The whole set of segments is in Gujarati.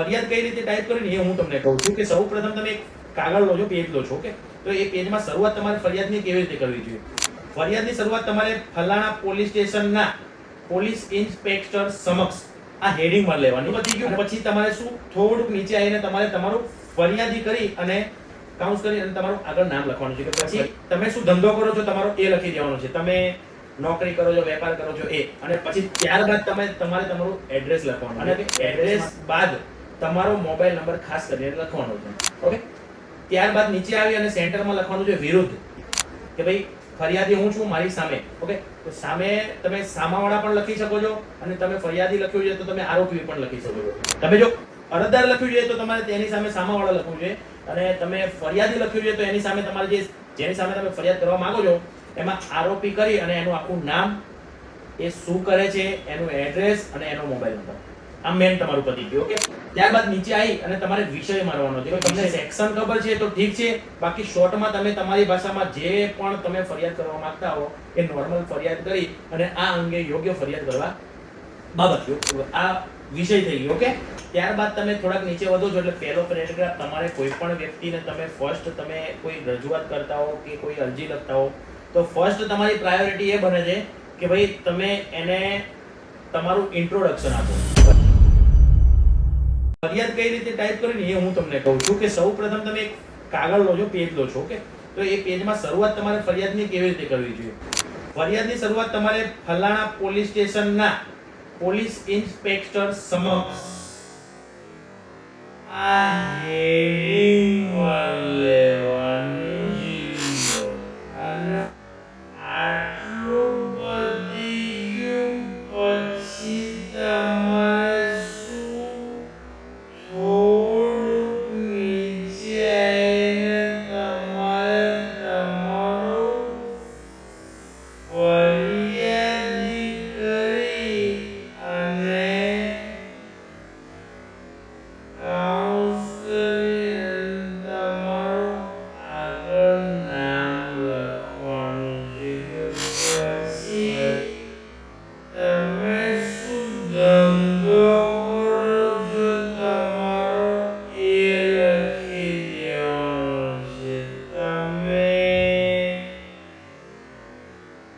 ફરિયાદ કઈ રીતે ટાઈપ કરી એ હું તમને કહું છું કે સૌ પ્રથમ તમે એક કાગળ લો છો પેજ લો છો કે તો એ પેજમાં શરૂઆત તમારે ફરિયાદની કેવી રીતે કરવી જોઈએ? ફરિયાદની શરૂઆત તમારે ફલાણા પોલીસ સ્ટેશનના પોલીસ ઇન્સ્પેક્ટર સમક્ષ આ હેડિંગમાં લેવાની. પછી ગયું પછી તમારે શું? થોડુંક નીચે આવીને તમારે તમારું ફરિયાદી કરી અને કાઉન્સ કરી અને તમારું આગળ નામ લખવાનું છે. કે પછી તમે શું ધંધો કરો છો? તમારો એ લખી દેવાનો છે. તમે નોકરી કરો છો વેપાર કરો છો એ. અને પછી ત્યારબાદ તમે તમારે તમારું એડ્રેસ લખવાનું અને એડ્રેસ બાદ તમારો મોબાઈલ નંબર ખાસ કરીને લખવાનો છે. ઓકે ત્યારબાદ નીચે આવી અને સેન્ટરમાં લખવાનું છે વિરુદ્ધ. કે ભાઈ, ફરિયાદી હું છું, મારી સામે. ઓકે તો સામે તમે સામાવાળા પણ લખી શકો છો અને તમે ફરિયાદી લખ્યું છે તો તમે આરોપી પણ લખી શકો છો. તમે જો અરજદાર લખ્યું છે તો તમારે તેની સામે સામાવાળા લખવું છે અને તમે ફરિયાદી લખ્યું છે તો એની સામે તમારે જે જેની સામે તમે ફરિયાદ કરવા માંગો છો, એમાં આરોપી કરી અને એનું આખું નામ એ શું કરે છે, એનું એડ્રેસ અને એનો મોબાઈલ નંબર. આ મેન તમારું પતિ ગયું ઓકે ત્યારબાદ નીચે આવી અને તમારે વિષય મારવાનો છે. તમને સેક્શન ખબર છે તો ઠીક છે. બાકી શોર્ટમાં તમે તમારી ભાષામાં જે પણ તમે ફરિયાદ કરવા માંગતા હો એ નોર્મલ ફરિયાદ કરી અને આ અંગે યોગ્ય ફરિયાદ કરવા બાબત આ વિષય થઈ ગયો, ઓકે? ત્યારબાદ તમે થોડાક નીચે વધો છો એટલે પહેલો પેરેગ્રાફ તમારે કોઈ પણ વ્યક્તિને તમે ફર્સ્ટ તમે કોઈ રજૂઆત કરતા હો કે કોઈ અરજી લખતા હો, તો ફર્સ્ટ તમારી પ્રાયોરિટી એ બને છે કે ભાઈ તમે એને તમારું ઇન્ટ્રોડક્શન આપો. ફરિયાદ કઈ રીતે ટાઈપ કરવી એ હું તમને કહું છું કે સૌ પ્રથમ તમે એક કાગળ લો છો પેજ લો છો ઓકે તો એ પેજમાં શરૂઆત તમારે ફરિયાદની કેવી રીતે કરવી જોઈએ? ફરિયાદની શરૂઆત તમારે ફલાણા પોલીસ સ્ટેશનના પોલીસ ઇન્સ્પેક્ટર સમક્ષ. આ.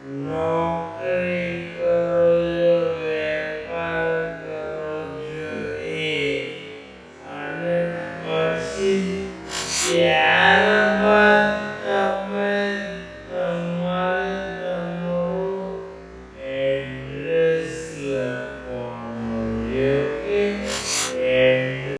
નોકરી